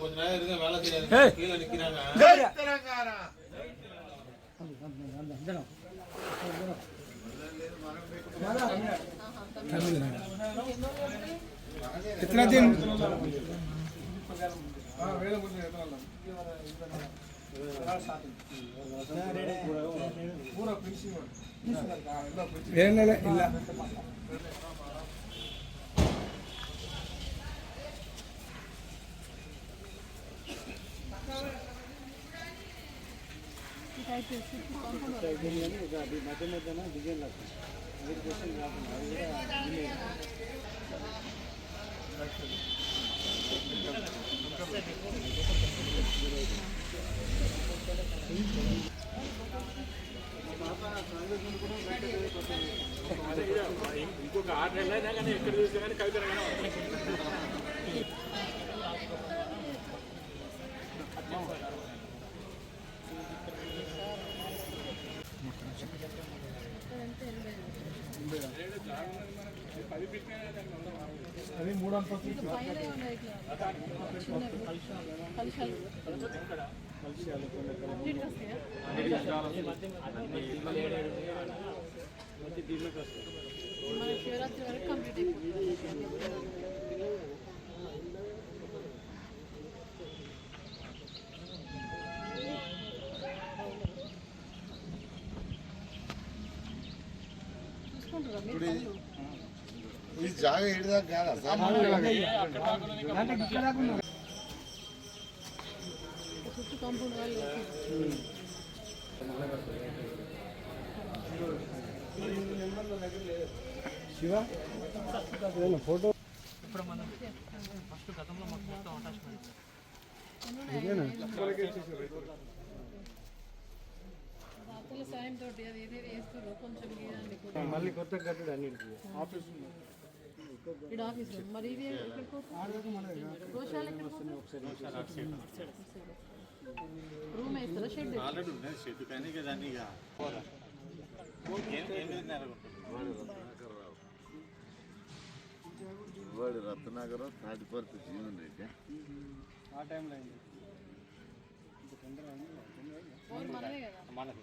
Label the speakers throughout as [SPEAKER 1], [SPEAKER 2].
[SPEAKER 1] கொஞ்ச நேரம் இருங்க வேலை செய்யாது கீழே நிக்கிறாங்க.
[SPEAKER 2] कितना दिन ಏನಿಲ್ಲ ಇಲ್ಲ అది అంతస్తులు
[SPEAKER 3] పైన ఉన్నాయి ఇట్లా శివరాత్రి వరకు కంప్లీట్ అయిపోతుంది చూసుకుంటారా మీరు పనులు?
[SPEAKER 4] ఈ జాగా ఏడుదాకా కాదా? సార్
[SPEAKER 3] చుట్టూ కాంపౌండ్ వాళ్ళు
[SPEAKER 2] శివ? ఫోటో. మళ్ళీ కొత్త కట్టడు అన్నిటికీ. ఆఫీస్
[SPEAKER 3] ఇక్కడ ఆఫీస్ మరి ఇది? గోశాల? రూమ్ వేస్తారా షెడ్
[SPEAKER 1] ఆల్రెడీ ఉన్నది షెడ్ కానీ ఇక దాన్ని ఇక.
[SPEAKER 4] వాడు రత్నాకర్ తాటిపర్తి జీవన్ రెడ్డి.
[SPEAKER 2] ఆ టైంలో అయింది.
[SPEAKER 3] ఫోన్ మనమే కదా.
[SPEAKER 1] మనది.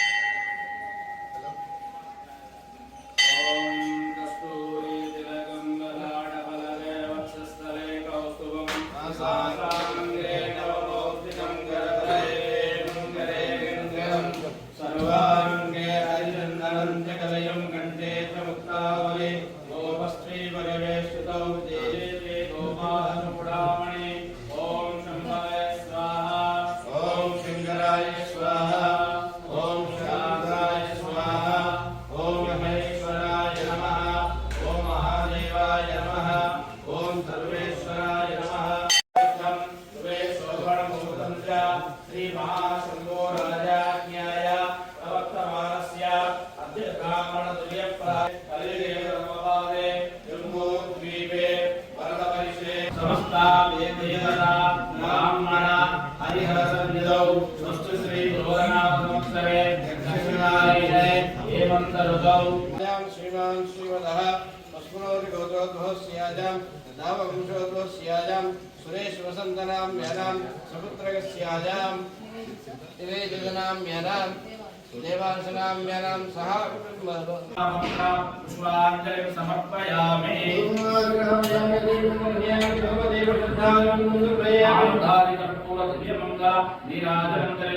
[SPEAKER 5] भोगनाथ संवत्सरे दक्षिणायने हेमन्तऋतौ श्रीमान् श्रीमदः अस्मनोति गोत्रोद्भवस्याजां धाववंशोद्भवस्याजां सुरेश वसन्तनां म्यानां सपुत्रकस्याजां दिवे जगनां म्यानां देवांशनां म्यानां सह पुष्पाञ्जलिं समर्पयामि कुबेराय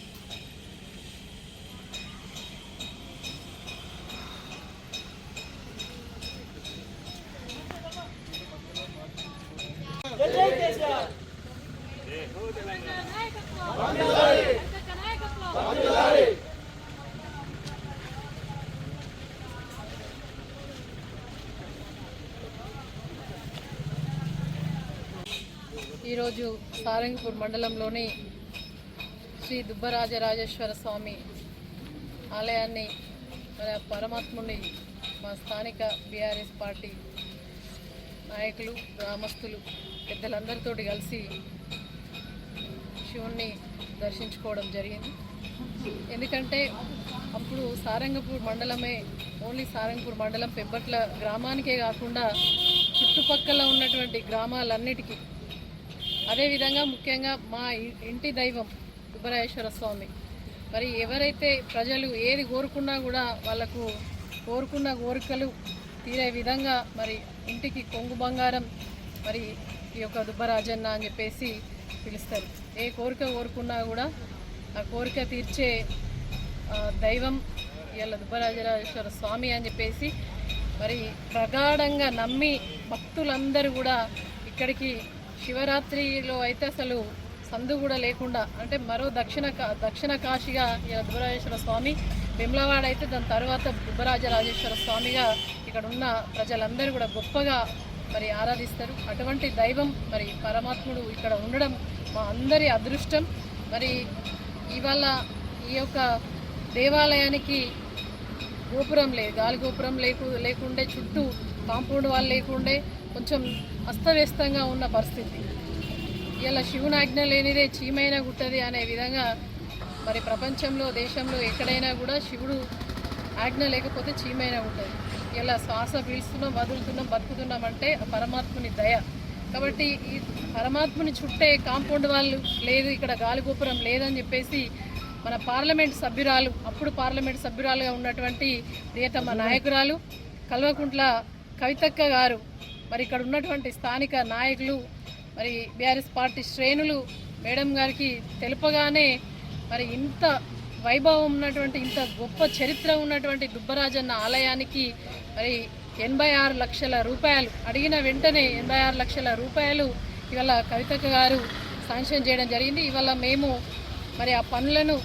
[SPEAKER 3] ఈరోజు సారంగపూర్ మండలంలోని శ్రీ దుబ్బరాజరాజేశ్వర స్వామి ఆలయాన్ని మన పరమాత్ముని మా స్థానిక బీఆర్ఎస్ పార్టీ నాయకులు గ్రామస్తులు పెద్దలందరితో కలిసి శివుణ్ణి దర్శించుకోవడం జరిగింది. ఎందుకంటే అప్పుడు సారంగపూర్ మండలమే ఓన్లీ సారంగపూర్ మండలం పెబ్బట్ల గ్రామానికే కాకుండా చుట్టుపక్కల ఉన్నటువంటి గ్రామాలన్నిటికీ అదేవిధంగా ముఖ్యంగా మా ఇ- ఇంటి దైవం సుబ్బరాయేశ్వర స్వామి. మరి ఎవరైతే ప్రజలు ఏది కోరుకున్నా కూడా వాళ్ళకు కోరుకున్న కోరికలు తీరే విధంగా మరి ఇంటికి కొంగు బంగారం మరి ఈ యొక్క దుబ్బరాజన్న అని చెప్పేసి పిలుస్తారు. ఏ కోరిక కోరుకున్నా కూడా ఆ కోరిక తీర్చే దైవం ఇవాళ దుబ్బరాజరాజేశ్వర స్వామి అని చెప్పేసి మరి ప్రగాఢంగా నమ్మి భక్తులందరూ కూడా ఇక్కడికి శివరాత్రిలో అయితే అసలు సందు కూడా లేకుండా అంటే మరో దక్షిణ కా- దక్షిణ కాశీగా ఇలా దుబ్బరాజేశ్వర స్వామి విమలవాడ అయితే దాని తర్వాత దుబ్బరాజరాజేశ్వర స్వామిగా ఇక్కడ ఉన్న ప్రజలందరూ కూడా గొప్పగా మరి ఆరాధిస్తారు. అటువంటి దైవం మరి పరమాత్ముడు ఇక్కడ ఉండడం మా అందరి అదృష్టం. మరి ఇవాళ ఈ యొక్క దేవాలయానికి గోపురం లేదు గాలి గోపురం లేకు లేకుండే చుట్టూ కాంపౌండ్ వాళ్ళు లేకుండే కొంచెం అస్తవ్యస్తంగా ఉన్న పరిస్థితి. ఇలా శివుని ఆజ్ఞ లేనిదే చీమైనా గుట్టది అనే విధంగా మరి ప్రపంచంలో దేశంలో ఎక్కడైనా కూడా శివుడు ఆజ్ఞ లేకపోతే చీమైనా ఉంటుంది ఇలా శ్వాస పీల్స్తున్నాం వదులుతున్నాం బతుకుతున్నాం అంటే పరమాత్ముని దయ. కాబట్టి ఈ పరమాత్ముని చుట్టే కాంపౌండ్ వాళ్ళు లేదు ఇక్కడ గాలిగోపురం లేదని చెప్పేసి మన పార్లమెంట్ సభ్యురాలు అప్పుడు పార్లమెంట్ సభ్యురాలుగా ఉన్నటువంటి ప్రియతమ నాయకురాలు కల్వకుంట్ల కవితక్క గారు మరి ఇక్కడ ఉన్నటువంటి స్థానిక నాయకులు మరి బీఆర్ఎస్ పార్టీ శ్రేణులు మేడం గారికి తెలుపగానే మరి ఇంత వైభవం ఉన్నటువంటి ఇంత గొప్ప చరిత్ర ఉన్నటువంటి దుబ్బరాజన్న ఆలయానికి మరి ఎనభై ఆరు లక్షల రూపాయలు అడిగిన వెంటనే ఎనభై ఆరు లక్షల రూపాయలు ఇవాళ కవితక్క గారు శాంక్షన్ చేయడం జరిగింది. ఇవాళ మేము మరి ఆ పనులను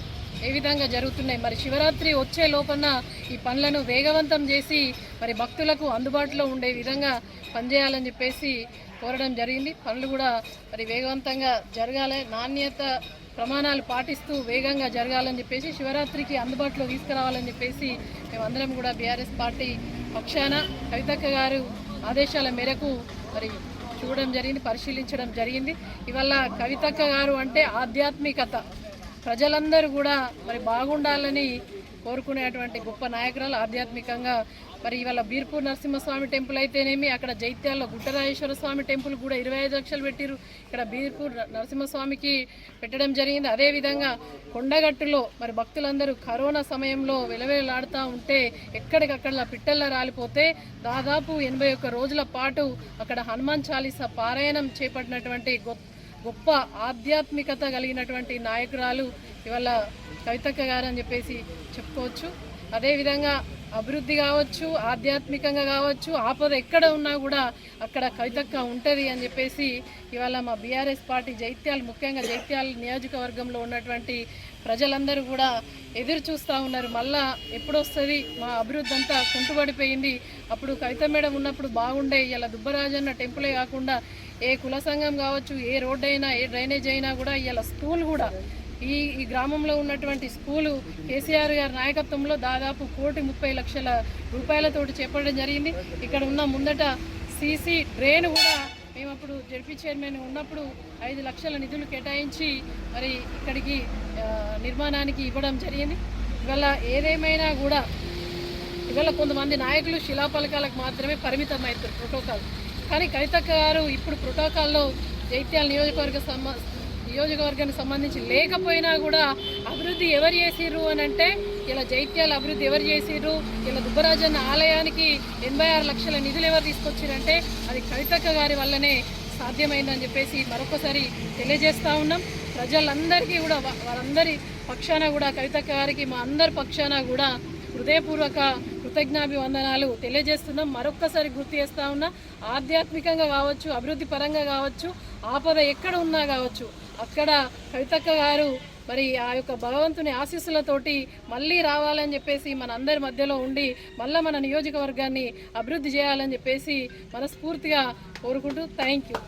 [SPEAKER 3] ఏ విధంగా జరుగుతున్నాయి? మరి శివరాత్రి వచ్చే లోపల ఈ పనులను వేగవంతం చేసి మరి భక్తులకు అందుబాటులో ఉండే విధంగా పనిచేయాలని చెప్పేసి కోరడం జరిగింది. పనులు కూడా మరి వేగవంతంగా జరగాలి. నాణ్యత ప్రమాణాలు పాటిస్తూ వేగంగా జరగాలని చెప్పేసి శివరాత్రికి అందుబాటులో తీసుకురావాలని చెప్పేసి మేమందరం కూడా బీఆర్ఎస్ పార్టీ పక్షాన కవితక్క గారు ఆదేశాల మేరకు మరి చూడడం జరిగింది పరిశీలించడం జరిగింది. ఇవాళ కవితక్క గారు అంటే ఆధ్యాత్మికత. ప్రజలందరూ కూడా మరి బాగుండాలని కోరుకునేటువంటి గొప్ప నాయకురాలు ఆధ్యాత్మికంగా మరి ఇవాళ బీర్పూర్ నరసింహస్వామి టెంపుల్ అయితేనేమి అక్కడ జైత్యాల్లో గుట్టరాజేశ్వర స్వామి టెంపుల్ కూడా ఇరవై ఐదు లక్షలు పెట్టిరు ఇక్కడ బీర్పూర్ నరసింహస్వామికి పెట్టడం జరిగింది. అదేవిధంగా కొండగట్టులో మరి భక్తులందరూ కరోనా సమయంలో విలవిలాడుతూ ఉంటే ఎక్కడికక్కడ పిట్టల్లో రాలిపోతే దాదాపు ఎనభై ఒక్క రోజుల పాటు అక్కడ హనుమాన్ చాలీసా పారాయణం చేపట్టినటువంటి గొప్ప గొప్ప ఆధ్యాత్మికత కలిగినటువంటి నాయకురాలు ఇవాళ కవితక్క గారు అని చెప్పేసి చెప్పుకోవచ్చు. అదేవిధంగా అభివృద్ధి కావచ్చు ఆధ్యాత్మికంగా కావచ్చు ఆపద ఎక్కడ ఉన్నా కూడా అక్కడ కవితక్క ఉంటుంది అని చెప్పేసి ఇవాళ మా బీఆర్ఎస్ పార్టీ జైత్యాలు ముఖ్యంగా జైత్యాల నియోజకవర్గంలో ఉన్నటువంటి ప్రజలందరూ కూడా ఎదురు చూస్తూ ఉన్నారు. మళ్ళా ఎప్పుడొస్తుంది? మా అభివృద్ధి అంతా కుంటుపడిపోయింది అప్పుడు కవిత మేడం ఉన్నప్పుడు బాగుండే ఇలా దుబ్బరాజన్న టెంపులే కాకుండా ఏ కుల సంఘం కావచ్చు ఏ రోడ్డు అయినా ఏ డ్రైనేజ్ అయినా కూడా ఇవాళ స్కూల్ కూడా. ఈ ఈ గ్రామంలో ఉన్నటువంటి స్కూలు కేసీఆర్ గారి నాయకత్వంలో దాదాపు కోటి ముప్పై లక్షల రూపాయలతోటి చేపట్టడం జరిగింది. ఇక్కడ ఉన్న ముందట సీసీ డ్రైన్ కూడా మేము అప్పుడు జడ్పీ చైర్మన్ ఉన్నప్పుడు ఐదు లక్షల నిధులు కేటాయించి మరి ఇక్కడికి నిర్మాణానికి ఇవ్వడం జరిగింది. ఇవాళ ఏదేమైనా కూడా ఇవాళ కొంతమంది నాయకులు శిలాఫలకాలకు మాత్రమే పరిమితం అవుతారు ప్రోటోకాల్. కానీ కవితక్క గారు ఇప్పుడు ప్రోటోకాల్లో జైత్యాల నియోజకవర్గ సమ నియోజకవర్గానికి సంబంధించి లేకపోయినా కూడా అభివృద్ధి ఎవరు చేసిర్రు అని అంటే ఇలా జైత్యాల అభివృద్ధి ఎవరు చేసిర్రు? ఇలా దుబ్బరాజన్న ఆలయానికి ఎనభై ఆరు లక్షల నిధులు ఎవరు తీసుకొచ్చారంటే అది కవితక్క గారి వల్లనే సాధ్యమైందని చెప్పేసి మరొకసారి తెలియజేస్తూ ఉన్నాం. ప్రజలందరికీ కూడా వారందరి పక్షాన కూడా కవితక్క గారికి మా అందరి పక్షాన కూడా హృదయపూర్వక కృతజ్ఞాభివందనాలు. తెలియజేస్తున్నాం. మరొక్కసారి గుర్తు చేస్తా ఉన్నా ఆధ్యాత్మికంగా కావచ్చు అభివృద్ధి పరంగా కావచ్చు ఆపద ఎక్కడ ఉన్నా కావచ్చు అక్కడ కవితక్క గారు మరి ఆ యొక్క భగవంతుని ఆశీస్సులతోటి మళ్ళీ రావాలని చెప్పేసి మన అందరి మధ్యలో ఉండి మళ్ళీ మన నియోజకవర్గాన్ని అభివృద్ధి చేయాలని చెప్పేసి మనస్ఫూర్తిగా కోరుకుంటూ థ్యాంక్ యూ.